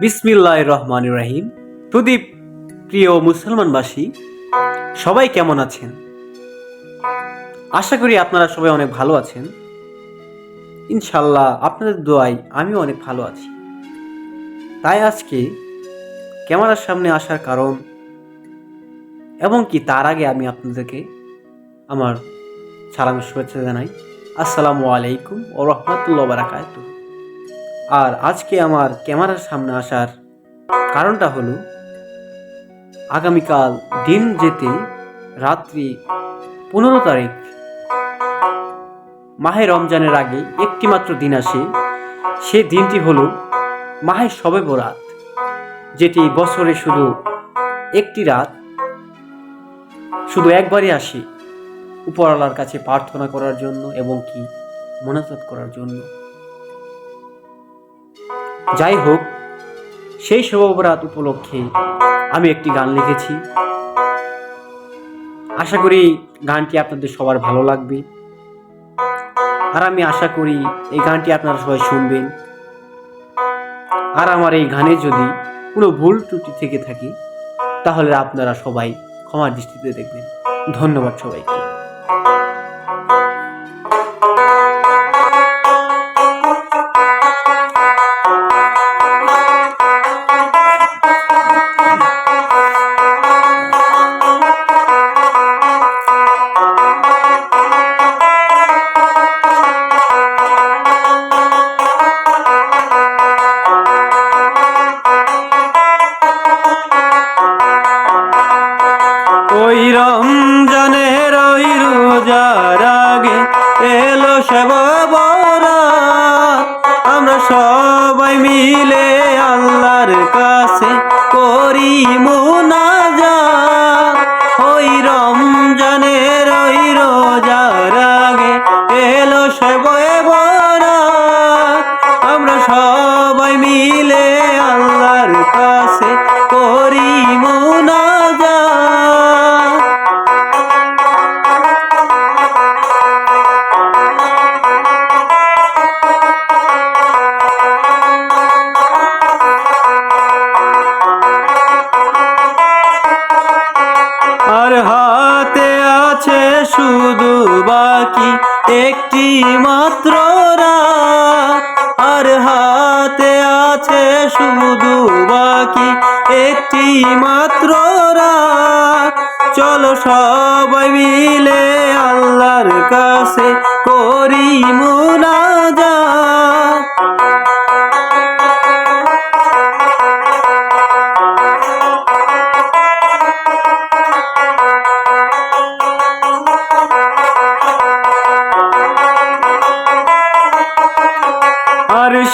বিসমিল্লাহ রহমান রাহিম। প্রদীপ, প্রিয় মুসলমানবাসী, সবাই কেমন আছেন? আশা করি আপনারা সবাই অনেক ভালো আছেন। ইনশাল্লাহ আপনাদের দোয়ায় আমিও অনেক ভালো আছি। তাই আজকে ক্যামেরার সামনে আসার কারণ এবং কি তার আগে আমি আপনাদেরকে আমার সালামের শুভেচ্ছা জানাই। আসসালামু আলাইকুম ও রহমতুল্লাহ বারাকাত আর আজকে আমার ক্যামেরার সামনে আসার কারণটা হলো, আগামীকাল দিন যেতে রাত্রি পনেরো তারিখ, মাহে রমজানের আগে একটি মাত্র দিন আসে, সে দিনটি হলো মাহে সবে বরাত, যেটি বছরে শুধু একটি রাত, শুধু একবারই আসে উপরওয়ালার কাছে প্রার্থনা করার জন্য এবং কি মোনাজাত করার জন্য। যাই হোক, সেই শোভাবরাত উপলক্ষে আমি একটি গান লিখেছি। আশা করি গানটি আপনাদের সবার ভালো লাগবে। আর আমি আশা করি এই গানটি আপনারা সবাই শুনবেন। আর আমার এই গানে যদি কোনো ভুল ত্রুটি থেকে থাকে, তাহলে আপনারা সবাই ক্ষমার দৃষ্টিতে দেখবেন। ধন্যবাদ সবাইকে। ওই রমজানের ওই রোজার আগে এলো সব। আমরা সবাই মিলে আল্লাহর কাছে করি মুনাজাত শুধু বাকি একটি মাত্র রাত। আর হাতে আছে শুধু বাকি একটি মাত্র রাত। চলো সবাই মিলে আল্লাহর কাছে করি মুনাজাত।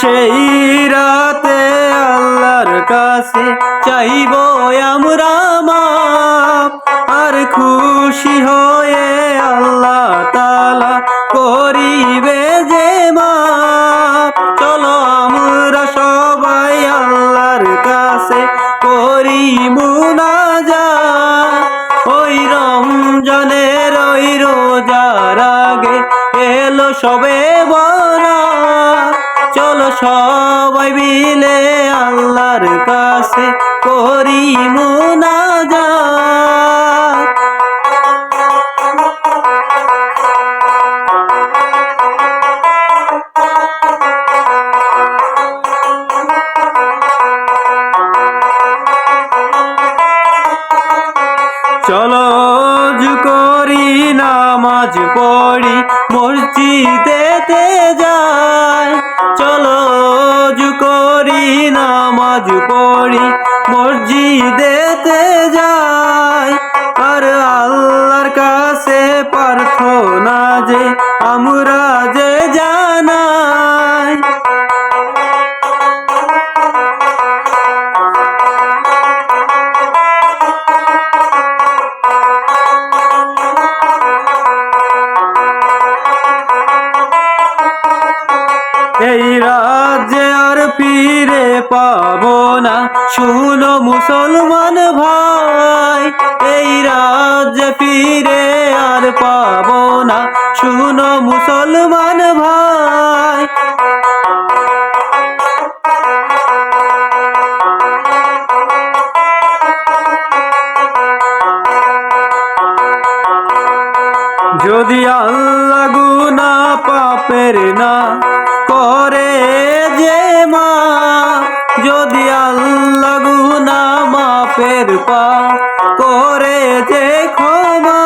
সেই রাতে আল্লাহর কাছে চাইব আমরা মাপ। আর খুশি হয়ে আল্লাহ তালা করিবে যে মাপ। চলো আমরা সবাই আল্লাহর কাছে করি মুনাজাত। ওই রমজানের ওই রোজার আগে এলো সবে চলো সবাই মিলে আল্লাহর কাছে করি মুনাজাত। চলো করি নামাজ পড়ি মসজিদেতে যায় চলো নামাজ পড়ি মসজিদেতে যাব না। শুনো মুসলমান ভাই, এই রাজ ফিরে আর পাব না। শুনো মুসলমান ভাই। যদি আল্লাগুনা পাপের না করে মাপের পা করে যে ক্ষমা,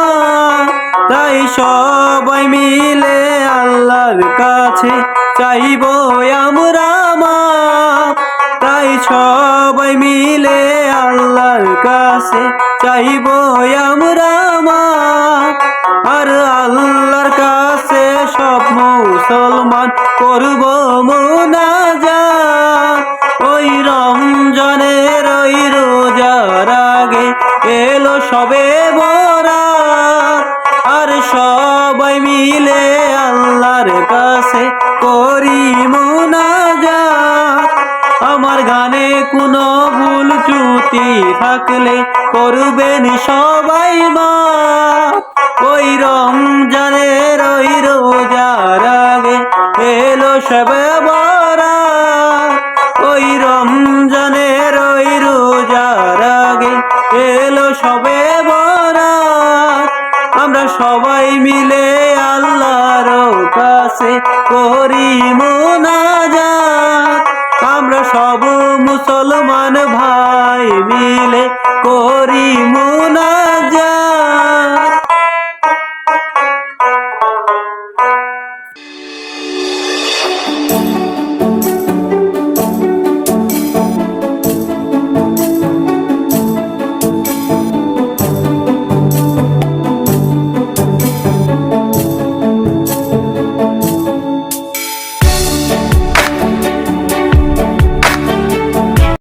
তাই সবাই মিলে আল্লাহর কাছে চাইব আমরা মা। তাই সবাই মিলে আল্লাহর কাছে চাইব আমরা মা। আর আল্লাহর কাছে সব মুসলমান করব মোনাজা ওই রমজানের ওই এলো সবে বরা আর সবাই মিলে আল্লাহর কাছে করি মোনাজা আমার গানে কোনো ভুল ত্রুটি থাকলে করবেন সবাই মা ওই রমজানের ওই রোজার আগে এলো সবে